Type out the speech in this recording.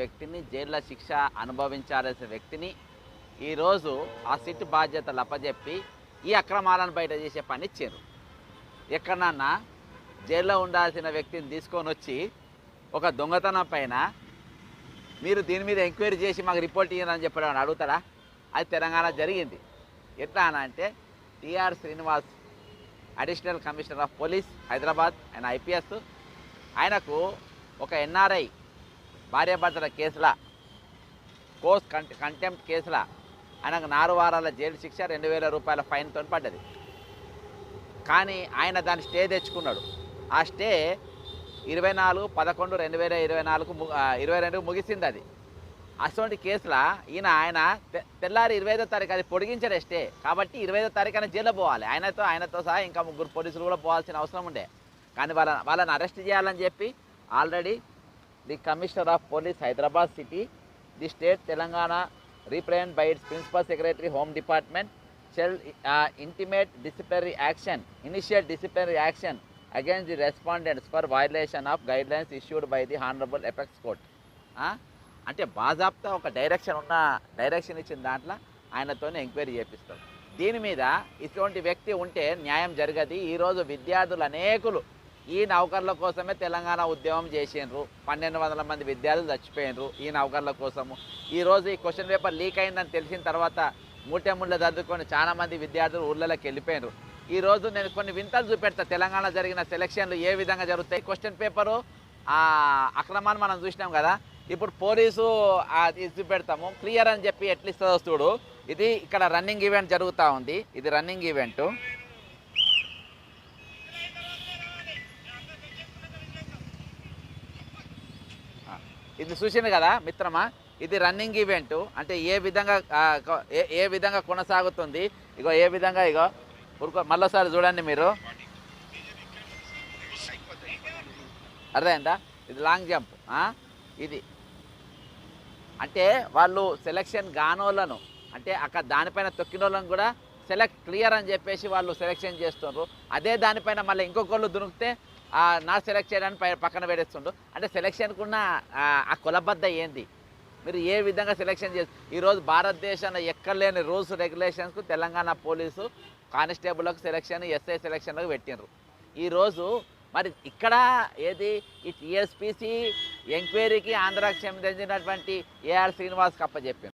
వ్యక్తిని జైల్లో శిక్ష అనుభవించాల్సిన వ్యక్తిని ఈరోజు ఆ సిట్ బాధ్యతలు అప్పజెప్పి ఈ అక్రమాలను బయట చేసే పని ఇచ్చారు. ఎక్కడన్నా జైల్లో ఉండాల్సిన వ్యక్తిని తీసుకొని వచ్చి ఒక దొంగతనం పైన మీరు దీని మీద ఎంక్వైరీ చేసి మాకు రిపోర్ట్ ఇవ్వాలని చెప్పడం అడుగుతారా? అది తెలంగాణ జరిగింది. ఎట్లా అని అంటే TR Srinivas additional commissioner of police Hyderabad ఆయన ఐపీఎస్. ఆయనకు ఒక ఎన్ఆర్ఐ భార్యాభర్తల కేసుల కోర్స్ కంట కంటెంప్ట్ కేసుల ఆయనకు నాలుగు వారాల జైలు శిక్ష రెండు వేల రూపాయల ఫైన్తో పడ్డది. కానీ ఆయన దాన్ని స్టే తెచ్చుకున్నాడు. ఆ స్టే ఇరవై నాలుగు పదకొండు రెండు వేల ఇరవై నాలుగు ఇరవై రెండు ముగిసింది అది. అటువంటి కేసుల ఈయన ఆయన తెల్లారి ఇరవై ఐదో తారీఖు అది పొడిగించారు స్టే. కాబట్టి ఇరవై ఐదో తారీఖు ఆయన జైల్లో పోవాలి. ఆయనతో ఆయనతో సహా ఇంకా ముగ్గురు పోలీసులు కూడా పోవాల్సిన అవసరం ఉండే. కానీ వాళ్ళ వాళ్ళని అరెస్ట్ చేయాలని చెప్పి already the commissioner of police Hyderabad city the state Telangana represent by its principal secretary home department shall intimate disciplinary action initial disciplinary action against the respondents for violation of guidelines issued by the honourable apex court. అంటే బాజాబ్తా ఒక direction ఉన్న direction ఇచ్చిన దాంట్లో ఆయనతోనే enquiry చేపిస్తారు దీని మీద ఇటువంటి వ్యక్తి ఉంటే న్యాయం జరగదు. ఈరోజు విద్యార్థులు అనేకులు ఈ నౌకర్ల కోసమే తెలంగాణ ఉద్యమం చేసిండ్రు. పన్నెండు వందల మంది విద్యార్థులు చచ్చిపోయినరు ఈ నౌకర్ల కోసము. ఈరోజు ఈ క్వశ్చన్ పేపర్ లీక్ అయిందని తెలిసిన తర్వాత మూటె ముళ్ళ దద్దుకొని చాలా మంది విద్యార్థులు ఊళ్ళలోకి వెళ్ళిపోయినరు ఈ రోజు నేను కొన్ని వింతలు చూపెడతా. తెలంగాణ జరిగిన సెలక్షన్లు ఏ విధంగా జరుగుతాయి? క్వశ్చన్ పేపరు అక్రమాన్ని మనం చూసినాం కదా. ఇప్పుడు పోలీసు ఇది చూపెడతాము. క్లియర్ అని చెప్పి ఎట్లా ఇస్తుందో చూడు. ఇది ఇక్కడ రన్నింగ్ ఈవెంట్ జరుగుతూ ఉంది. ఇది రన్నింగ్ ఈవెంట్ ఇది చూసింది కదా మిత్రమా? ఇది రన్నింగ్ ఈవెంట్ అంటే ఏ విధంగా ఏ ఏ విధంగా కొనసాగుతుంది? ఇగో ఏ విధంగా ఇగో? ఉరుకో మళ్ళీసారి చూడండి మీరు. అర్థమైందా? ఇది లాంగ్ జంప్ ఇది. అంటే వాళ్ళు సెలక్షన్ గానోళ్ళను అంటే అక్కడ దానిపైన తొక్కిన వాళ్ళని కూడా సెలెక్ట్ క్లియర్ అని చెప్పేసి వాళ్ళు సెలెక్షన్ చేస్తున్నారు అదే దానిపైన మళ్ళీ ఇంకొకళ్ళు దొరికితే నా సెలెక్ట్ చేయడానికి పై- పక్కన పెడేస్తుండు. అంటే సెలక్షన్కు ఉన్న ఆ, కులబద్ద ఏంది? మీరు ఏ విధంగా సెలెక్షన్ చేసి ఈరోజు భారతదేశంలో ఎక్కడ లేని రూల్స్ రెగ్యులేషన్స్కు తెలంగాణ పోలీసు కానిస్టేబుల్లకు సెలెక్షన్ ఎస్ఐ సెలెక్షన్లకు పెట్టిండ్రు. ఈరోజు మరి ఇక్కడ ఏది? ఈ టీఎస్పీసీ ఎంక్వైరీకి ఆంధ్రాకి చెందినటువంటి ఏఆర్ శ్రీనివాస్ కప్ప చెప్పింది